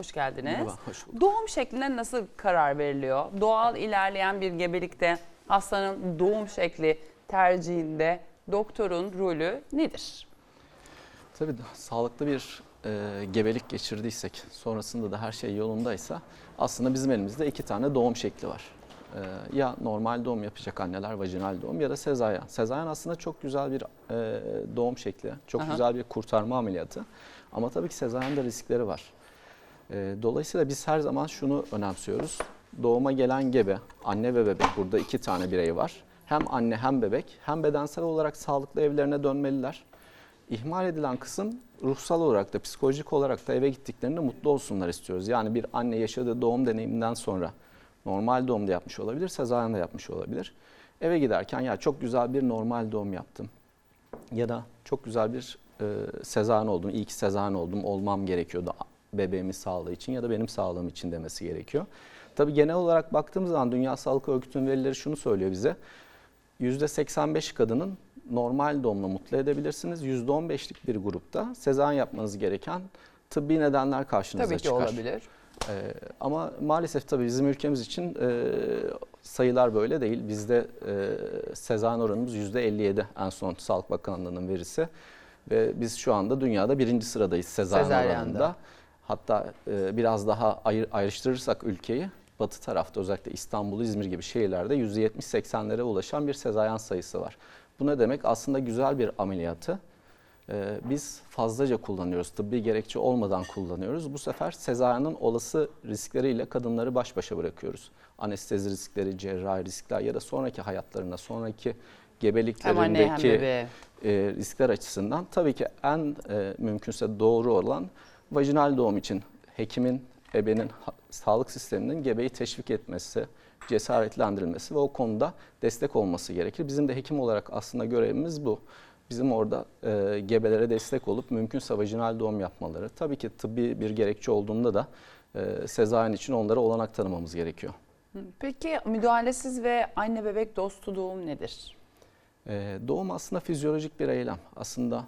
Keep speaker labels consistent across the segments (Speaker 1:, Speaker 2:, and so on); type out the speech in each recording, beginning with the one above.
Speaker 1: hoş geldiniz.
Speaker 2: Merhaba, hoş bulduk.
Speaker 1: Doğum şekline nasıl karar veriliyor? Doğal ilerleyen bir gebelikte hastanın doğum şekli tercihinde doktorun rolü nedir?
Speaker 2: Tabii sağlıklı bir e, gebelik geçirdiysek, sonrasında da her şey yolundaysa aslında bizim elimizde iki tane doğum şekli var. E, ya normal doğum yapacak anneler, vajinal doğum ya da sezaryen. Sezaryen aslında çok güzel bir e, doğum şekli, çok
Speaker 1: Aha.
Speaker 2: güzel bir kurtarma ameliyatı. Ama tabii ki sezaryende riskleri var. E, dolayısıyla biz her zaman şunu önemsiyoruz. Doğuma gelen gebe, anne ve bebek burada iki tane birey var. Hem anne hem bebek hem bedensel olarak sağlıklı evlerine dönmeliler. İhmal edilen kısım ruhsal olarak da psikolojik olarak da eve gittiklerinde mutlu olsunlar istiyoruz. Yani bir anne yaşadığı doğum deneyiminden sonra normal doğum da yapmış olabilir, sezaryen de yapmış olabilir. Eve giderken ya çok güzel bir normal doğum yaptım ya da çok güzel bir e, sezaryen oldum, iyi ki sezaryen oldum, olmam gerekiyordu bebeğimin sağlığı için ya da benim sağlığım için demesi gerekiyor. Tabii genel olarak baktığımız zaman Dünya Sağlık Örgütü'nün verileri şunu söylüyor bize. %85 kadının normal doğumla mutlu edebilirsiniz. %15'lik bir grupta sezaryen yapmanız gereken tıbbi nedenler karşınıza
Speaker 1: Tabii ki
Speaker 2: çıkar.
Speaker 1: olabilir.
Speaker 2: Ee, ama maalesef tabii bizim ülkemiz için e, sayılar böyle değil. Bizde e, sezaryen oranımız %57 en son Sağlık Bakanlığı'nın verisi. Ve biz şu anda dünyada birinci sıradayız sezaryen oranında. Hatta e, biraz daha ayır, ayrıştırırsak ülkeyi batı tarafta özellikle İstanbul, İzmir gibi şehirlerde %70-80'lere ulaşan bir sezaryen sayısı var. Bu ne demek? Aslında güzel bir ameliyatı ee, biz fazlaca kullanıyoruz. Tıbbi gerekçe olmadan kullanıyoruz. Bu sefer sezaryenin olası riskleriyle kadınları baş başa bırakıyoruz. Anestezi riskleri, cerrahi riskler ya da sonraki hayatlarına, sonraki gebeliklerindeki e, riskler açısından tabii ki en e, mümkünse doğru olan vajinal doğum için hekimin, ebenin, sağlık sisteminin gebeyi teşvik etmesi, cesaretlendirilmesi ve o konuda destek olması gerekir. Bizim de hekim olarak aslında görevimiz bu. Bizim orada e, gebelere destek olup mümkünse vajinal doğum yapmaları. Tabii ki tıbbi bir gerekçe olduğunda da e, sezaryen için onlara olanak tanımamız gerekiyor.
Speaker 1: Peki müdahalesiz ve anne bebek dostu doğum nedir?
Speaker 2: Ee, doğum aslında fizyolojik bir eylem. Aslında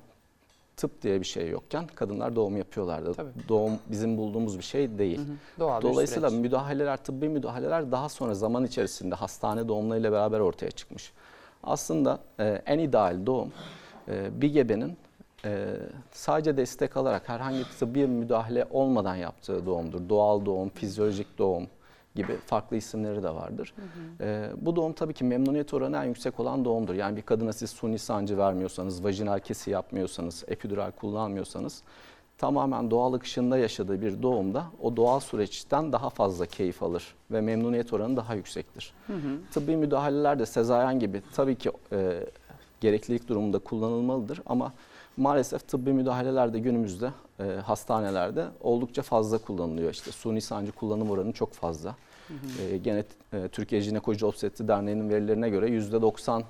Speaker 2: tıp diye bir şey yokken kadınlar doğum yapıyorlardı.
Speaker 1: Tabii.
Speaker 2: Doğum bizim bulduğumuz bir şey değil.
Speaker 1: Doğal bir
Speaker 2: Dolayısıyla
Speaker 1: süreç.
Speaker 2: müdahaleler, tıbbi müdahaleler daha sonra zaman içerisinde hastane doğumlarıyla beraber ortaya çıkmış. Aslında e, en ideal doğum e, bir gebenin e, sadece destek alarak herhangi bir tıbbi müdahale olmadan yaptığı doğumdur. Doğal doğum, fizyolojik doğum gibi farklı isimleri de vardır. E, bu doğum tabii ki memnuniyet oranı en yüksek olan doğumdur. Yani bir kadına siz suni sancı vermiyorsanız, vajinal kesi yapmıyorsanız, epidural kullanmıyorsanız tamamen doğal akışında yaşadığı bir doğumda o doğal süreçten daha fazla keyif alır ve memnuniyet oranı daha yüksektir. Tıbbi müdahaleler de sezaryen gibi tabii ki e, gereklilik durumunda kullanılmalıdır ama maalesef tıbbi müdahaleler de günümüzde e, hastanelerde oldukça fazla kullanılıyor. İşte suni sancı kullanım oranı çok fazla. E, gene e, Türkiye Jinekoloji Obstetri Derneği'nin verilerine göre %90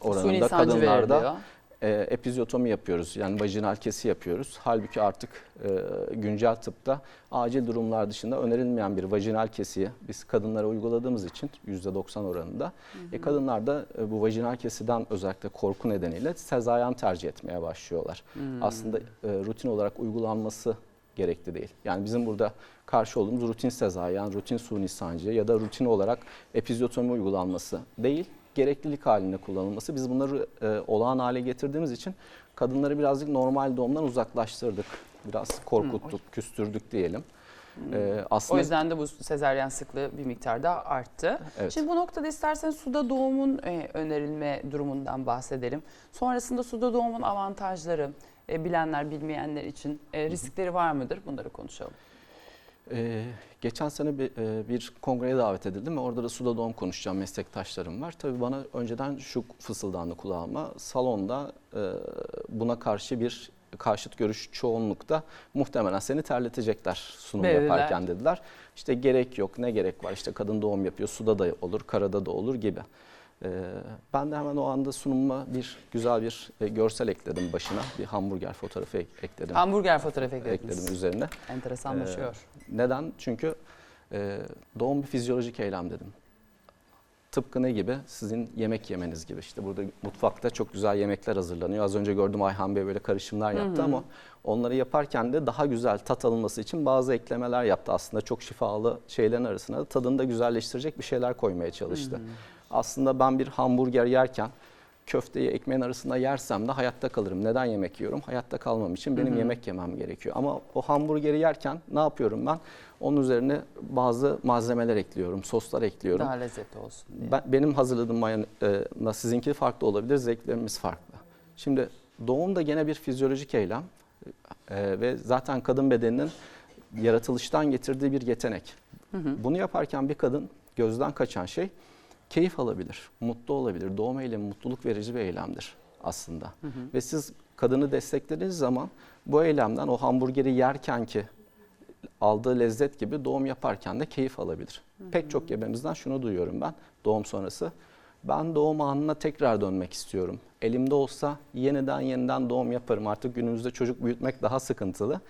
Speaker 2: oranında
Speaker 1: Suni
Speaker 2: kadınlarda. E, epizyotomi yapıyoruz. Yani vajinal kesi yapıyoruz. Halbuki artık e, güncel tıpta acil durumlar dışında önerilmeyen bir vajinal kesiyi biz kadınlara uyguladığımız için %90 oranında e, kadınlar da e, bu vajinal kesiden özellikle korku nedeniyle sezaryen tercih etmeye başlıyorlar. Aslında e, rutin olarak uygulanması gerekli değil. Yani bizim burada karşı olduğumuz rutin sezaryen, rutin suni sancı ya da rutin olarak epizyotomi uygulanması değil, gereklilik halinde kullanılması. Biz bunları e, olağan hale getirdiğimiz için kadınları birazcık normal doğumdan uzaklaştırdık. Biraz korkuttuk, küstürdük diyelim. E,
Speaker 1: O
Speaker 2: aslında
Speaker 1: yüzden de bu sezaryen sıklığı bir miktarda arttı.
Speaker 2: Evet.
Speaker 1: Şimdi bu noktada istersen suda doğumun e, önerilme durumundan bahsedelim. Sonrasında suda doğumun avantajları e, bilenler bilmeyenler için e, riskleri var mıdır? Bunları konuşalım.
Speaker 2: Ee, geçen sene bir, e, bir kongreye davet edildim ve orada da suda doğum konuşacağım meslektaşlarım var. Tabii bana önceden şu fısıldandı kulağıma. Salonda e, buna karşı bir karşıt görüş çoğunlukta muhtemelen seni terletecekler sunum
Speaker 1: Dediler.
Speaker 2: yaparken dediler. İşte gerek yok ne gerek var işte kadın doğum yapıyor suda da olur karada da olur gibi. Ee, ben de hemen o anda sunumuma bir güzel bir e, görsel ekledim başına. Bir hamburger fotoğrafı ek- ekledim.
Speaker 1: Hamburger fotoğrafı eklediniz.
Speaker 2: ekledim üzerine.
Speaker 1: Enteresanlaşıyor.
Speaker 2: Neden? Çünkü e, doğum bir fizyolojik eylem dedim. Tıpkı ne gibi? Sizin yemek yemeniz gibi. İşte burada mutfakta çok güzel yemekler hazırlanıyor. Az önce gördüm Ayhan Bey böyle karışımlar yaptı ama onları yaparken de daha güzel tat alınması için bazı eklemeler yaptı. Aslında çok şifalı şeylerin arasına da tadını da güzelleştirecek bir şeyler koymaya çalıştı. Aslında ben bir hamburger yerken köfteyi ekmeğin arasında yersem de hayatta kalırım. Neden yemek yiyorum? Hayatta kalmam için benim yemek yemem gerekiyor. Ama o hamburgeri yerken ne yapıyorum ben? Onun üzerine bazı malzemeler ekliyorum, soslar ekliyorum.
Speaker 1: Daha lezzetli olsun diye.
Speaker 2: Ben, benim hazırladığım mayonez sizinki farklı olabilir, zevklerimiz farklı. Şimdi doğum da gene bir fizyolojik eylem Ee, ve zaten kadın bedeninin yaratılıştan getirdiği bir yetenek. Bunu yaparken bir kadın gözden kaçan şey keyif alabilir, mutlu olabilir. Doğum eylemi mutluluk verici bir eylemdir aslında. Ve siz kadını desteklediğiniz zaman bu eylemden o hamburgeri yerken ki aldığı lezzet gibi doğum yaparken de keyif alabilir. Pek çok gebemizden şunu duyuyorum ben doğum sonrası. Ben doğum anına tekrar dönmek istiyorum. Elimde olsa yeniden yeniden doğum yaparım. Artık günümüzde çocuk büyütmek daha sıkıntılı.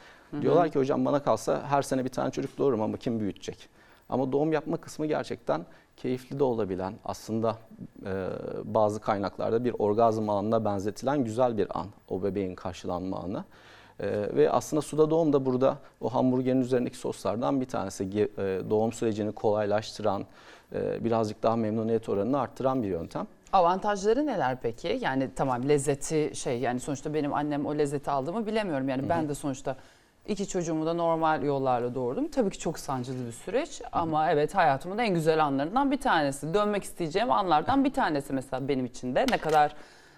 Speaker 2: Diyorlar ki hocam bana kalsa her sene bir tane çocuk doğururum ama kim büyütecek? Ama doğum yapma kısmı gerçekten keyifli de olabilen aslında e, bazı kaynaklarda bir orgazm anına benzetilen güzel bir an. O bebeğin karşılanma anı. Ee, ve aslında suda doğum da burada o hamburgerin üzerindeki soslardan bir tanesi. E, doğum sürecini kolaylaştıran, e, birazcık daha memnuniyet oranını arttıran bir yöntem.
Speaker 1: Avantajları neler peki? Yani tamam lezzeti şey yani sonuçta benim annem o lezzeti aldı mı bilemiyorum. Yani ben de sonuçta iki çocuğumu da normal yollarla doğurdum. Tabii ki çok sancılı bir süreç ama evet hayatımın en güzel anlarından bir tanesi. Dönmek isteyeceğim anlardan bir tanesi mesela benim için de ne kadar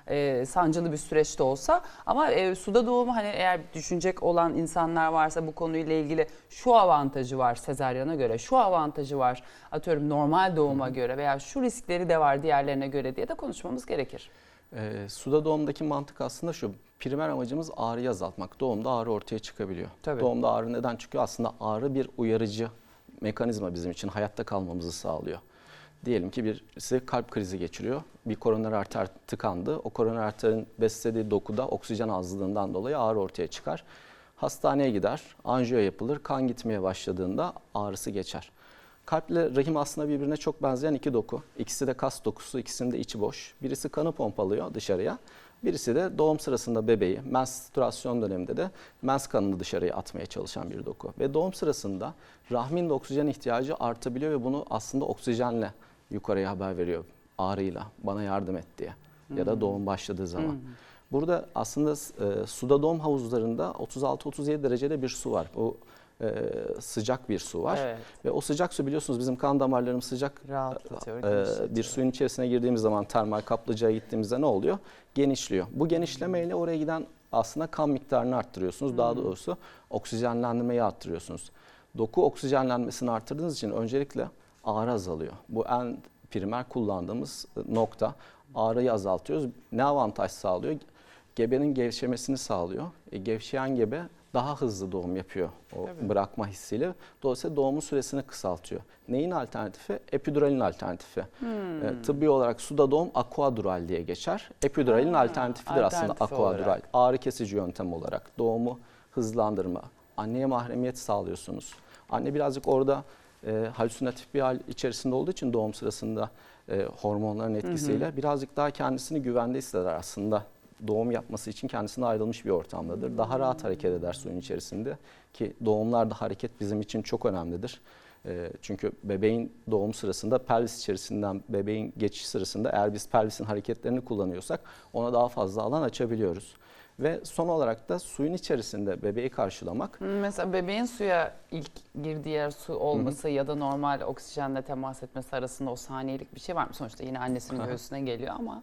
Speaker 1: e, sancılı bir süreçte olsa ama e, suda doğumu hani eğer düşünecek olan insanlar varsa bu konuyla ilgili şu avantajı var sezaryana göre, şu avantajı var atıyorum normal doğuma göre veya şu riskleri de var diğerlerine göre diye de konuşmamız gerekir.
Speaker 2: Ee, suda doğumdaki mantık aslında şu. Primer amacımız ağrıyı azaltmak. Doğumda ağrı ortaya çıkabiliyor.
Speaker 1: Tabii.
Speaker 2: Doğumda ağrı neden çıkıyor? Aslında ağrı bir uyarıcı mekanizma bizim için hayatta kalmamızı sağlıyor. Diyelim ki birisi kalp krizi geçiriyor. Bir koroner arter tıkandı. O koroner arterin beslediği dokuda oksijen azlığından dolayı ağrı ortaya çıkar. Hastaneye gider, anjiyo yapılır. Kan gitmeye başladığında ağrısı geçer. Kalple rahim aslında birbirine çok benzeyen iki doku. İkisi de kas dokusu, ikisinin de içi boş. Birisi kanı pompalıyor dışarıya. Birisi de doğum sırasında bebeği, menstrüasyon döneminde de mens kanını dışarıya atmaya çalışan bir doku. Ve doğum sırasında rahmin de oksijen ihtiyacı artabiliyor ve bunu aslında oksijenle yukarıya haber veriyor. Ağrıyla bana yardım et diye ya da doğum başladığı zaman. Burada aslında e, suda doğum havuzlarında 36-37 derecede bir su var. Bu e, sıcak bir su var.
Speaker 1: Evet.
Speaker 2: Ve o sıcak su biliyorsunuz bizim kan damarlarımız sıcak.
Speaker 1: Rahatlatıyor, genişletiyor.
Speaker 2: bir suyun içerisine girdiğimiz zaman termal kaplıcaya gittiğimizde ne oluyor? Genişliyor. Bu genişlemeyle oraya giden aslında kan miktarını arttırıyorsunuz. Daha doğrusu oksijenlendirmeyi arttırıyorsunuz. Doku oksijenlenmesini arttırdığınız için öncelikle ağrı azalıyor. Bu en primer kullandığımız nokta. Ağrıyı azaltıyoruz. Ne avantaj sağlıyor? Gebenin gevşemesini sağlıyor. E, gevşeyen gebe daha hızlı doğum yapıyor o
Speaker 1: Tabii.
Speaker 2: bırakma hissiyle. Dolayısıyla doğumun süresini kısaltıyor. Neyin alternatifi? Epiduralin alternatifi.
Speaker 1: Hmm.
Speaker 2: E, tıbbi olarak suda doğum akuadural diye geçer. Epiduralin
Speaker 1: Ha,
Speaker 2: alternafifidir aslında
Speaker 1: alternatif
Speaker 2: akuadural.
Speaker 1: olarak.
Speaker 2: Ağrı kesici yöntem olarak doğumu hızlandırma. Anneye mahremiyet sağlıyorsunuz. Anne birazcık orada e, halüsinatif bir hal içerisinde olduğu için doğum sırasında e, hormonların etkisiyle birazcık daha kendisini güvende hisseder aslında. Doğum yapması için kendisine ayrılmış bir ortamdadır. Daha rahat hareket eder suyun içerisinde ki doğumlarda hareket bizim için çok önemlidir. E, çünkü bebeğin doğum sırasında pelvis içerisinden bebeğin geçiş sırasında eğer biz pelvisin hareketlerini kullanıyorsak ona daha fazla alan açabiliyoruz. Ve son olarak da suyun içerisinde bebeği karşılamak
Speaker 1: Mesela bebeğin suya ilk girdiği yer su olması ya da normal oksijenle temas etmesi arasında o saniyelik bir şey var mı? Sonuçta yine annesinin göğsüne geliyor ama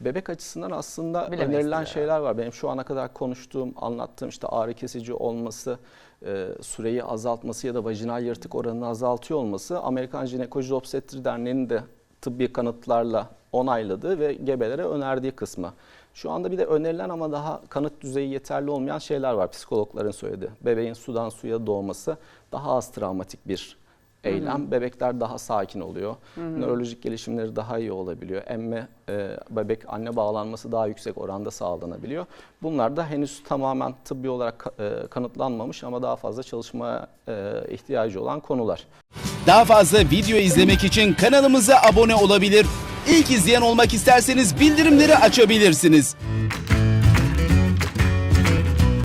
Speaker 2: Bebek açısından aslında
Speaker 1: Bilemeyiz
Speaker 2: önerilen
Speaker 1: tabii.
Speaker 2: şeyler var. Benim şu ana kadar konuştuğum, anlattığım işte ağrı kesici olması, e, süreyi azaltması ya da vajinal yırtık oranını azaltıyor olması Amerikan Jinekoloji Obstetri Derneği'nin de tıbbi kanıtlarla onayladığı ve gebelere önerdiği kısmı. Şu anda bir de önerilen ama daha kanıt düzeyi yeterli olmayan şeyler var psikologların söylediği. Bebeğin sudan suya doğması daha az travmatik bir eylem. Bebekler daha sakin oluyor. Nörolojik gelişimleri daha iyi olabiliyor. Emme, e, bebek anne bağlanması daha yüksek oranda sağlanabiliyor. Bunlar da henüz tamamen tıbbi olarak e, kanıtlanmamış ama daha fazla çalışmaya e, ihtiyacı olan konular.
Speaker 3: Daha fazla video izlemek için kanalımıza abone olabilir. İlk izleyen olmak isterseniz bildirimleri açabilirsiniz.